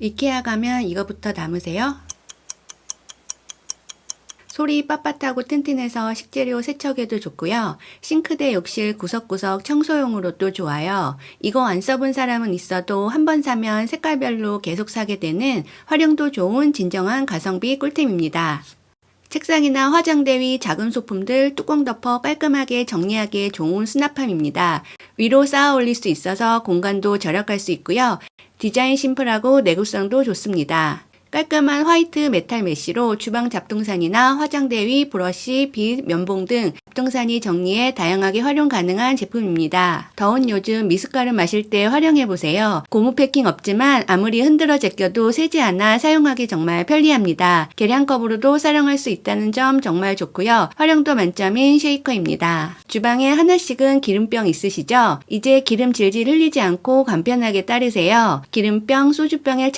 이케아 가면 이거부터 담으세요. 소리 빳빳하고 튼튼해서 식재료 세척에도 좋고요. 싱크대 욕실 구석구석 청소용으로도 좋아요. 이거 안 써본 사람은 있어도 한 번 사면 색깔별로 계속 사게 되는 활용도 좋은 진정한 가성비 꿀템입니다. 책상이나 화장대 위 작은 소품들 뚜껑 덮어 깔끔하게 정리하기에 좋은 수납함입니다. 위로 쌓아 올릴 수 있어서 공간도 절약할 수 있고요. 디자인 심플하고 내구성도 좋습니다. 깔끔한 화이트 메탈 메쉬로 주방 잡동산이나 화장대 위 브러쉬, 빗, 면봉 등 잡동산이 정리해 다양하게 활용 가능한 제품입니다. 더운 요즘 미숫가루 마실 때 활용해 보세요. 고무 패킹 없지만 아무리 흔들어 제껴도 새지 않아 사용하기 정말 편리합니다. 계량컵으로도 사용할 수 있다는 점 정말 좋고요. 활용도 만점인 쉐이커입니다. 주방에 하나씩은 기름병 있으시죠? 이제 기름 질질 흘리지 않고 간편하게 따르세요. 기름병, 소주병에